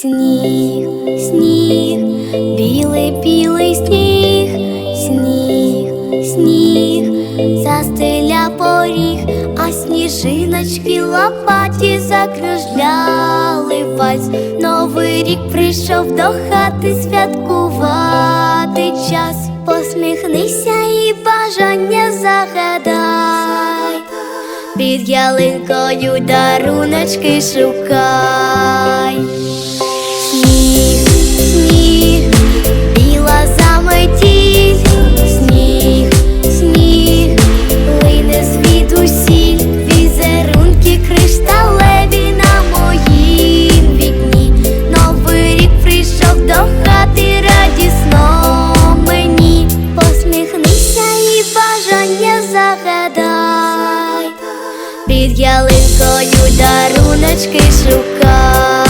Сніг, сніг, білий, білий сніг, сніг, сніг, застеля поріг, а сніжиночки лопаті закружляли вась. Новий рік прийшов до хати святкувати час. Посміхнися і бажання загадай. Під ялинкою даруночки шукай. під ялинкою даруночки шукав.